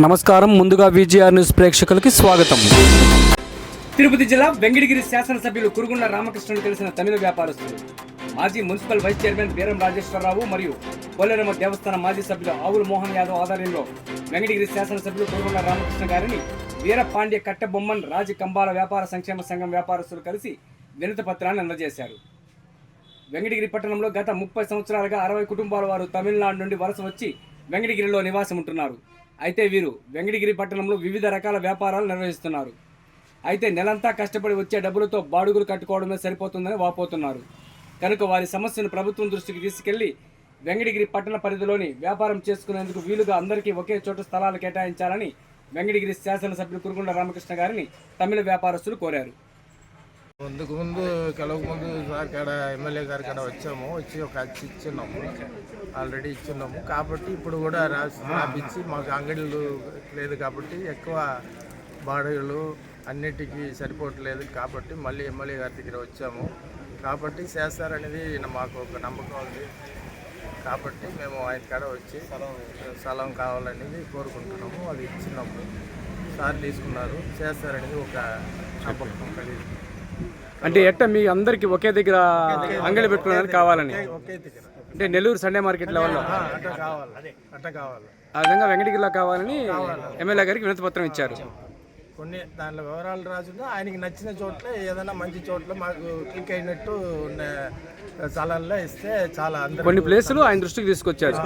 నమస్కారం. ముందుగా VGR news ప్రేక్షకులకి స్వాగతం. తిరుపతి జిల్లా వెంకటగిరి శాసనసభ్యులు కురుగుండ రామకృష్ణను కలిసిన తమిళ వ్యాపారస్తులు మాజీ municipal vice chairman Beeram Rajeswararao మరియు పోలేరమ్మ దేవస్థాన మాజీ సభ్యులు ఆవుల మోహన్ యాదవ్ ఆధ్వర్యంలో వెంకటగిరి శాసనసభ్యులు కురుగుండ రామకృష్ణ గారిని వీరపాండ్య కట్టబొమ్మన్ రాజ కంబాల వ్యాపార సంక్షేమ సంఘం వ్యాపారస్తులు కలిసి వినతి పత్రాన్ని అందజేశారు. వెంకటగిరి పట్టణంలో గత ముప్పై సంవత్సరాలుగా అరవై కుటుంబాల వారు తమిళనాడు నుండి వలస వచ్చి వెంకటగిరిలో నివాసం ఉంటున్నారు అయితే వీరు వెంకటగిరి పట్టణంలో వివిధ రకాల వ్యాపారాలు నిర్వహిస్తున్నారు. అయితే నెలంతా కష్టపడి వచ్చే డబ్బులతో బాడుగులు కట్టుకోవడమే సరిపోతుందని వాపోతున్నారు. కనుక వారి సమస్యను ప్రభుత్వం దృష్టికి తీసుకెళ్ళి వెంకటగిరి పట్టణ పరిధిలోని వ్యాపారం చేసుకునేందుకు వీలుగా అందరికీ ఒకే చోట స్థలాలు కేటాయించాలని వెంకటగిరి శాసనసభ్యులు కురుగుండ రామకృష్ణ గారిని తమిళ వ్యాపారస్తులు కోరారు. ముందుకు ముందు కలవక ముందు సార్ కాడ ఎమ్మెల్యే గారి కాడ వచ్చాము. వచ్చి ఒక అచ్చి ఇచ్చున్నాము. ఆల్రెడీ ఇచ్చున్నాము. కాబట్టి ఇప్పుడు కూడా రాసి రాపిచ్చి మాకు అంగడిలు లేదు కాబట్టి ఎక్కువ బాడీలు అన్నిటికీ సరిపోవట్లేదు. కాబట్టి మళ్ళీ ఎమ్మెల్యే గారి దగ్గర వచ్చాము. కాబట్టి చేస్తారనేది మాకు ఒక నమ్మకం ఉంది. కాబట్టి మేము ఆయన కాడ వచ్చి స్థలం కావాలనేది కోరుకుంటున్నాము. అది ఇచ్చినప్పుడు సార్ తీసుకున్నారు. చేస్తారనేది ఒక నమ్మకం కలిగి అంటే ఎట్ట మీ అందరికి ఒకే దగ్గర అంగడి పెట్టుకోవడానికి కావాలని? అంటే నెల్లూరు సండే మార్కెట్ లెవెల్లో ఆ, అట్ట కావాలి అట్ట కావాలి. ఆ విధంగా వెంకటగిరిలో కావాలని ఎమ్మెల్యే గారికి వినతి పత్రం ఇచ్చారు. కొన్ని దాంట్లో వివరాలు రాసిందో ఆయనకి నచ్చిన చోట్ల ఏదైనా మంచి చోట్ల మాకు క్లిక్ అయినట్టు ఉన్న స్థలాల్లో ఇస్తే చాలా కొన్ని ప్లేసులు ఆయన దృష్టికి తీసుకొచ్చారు.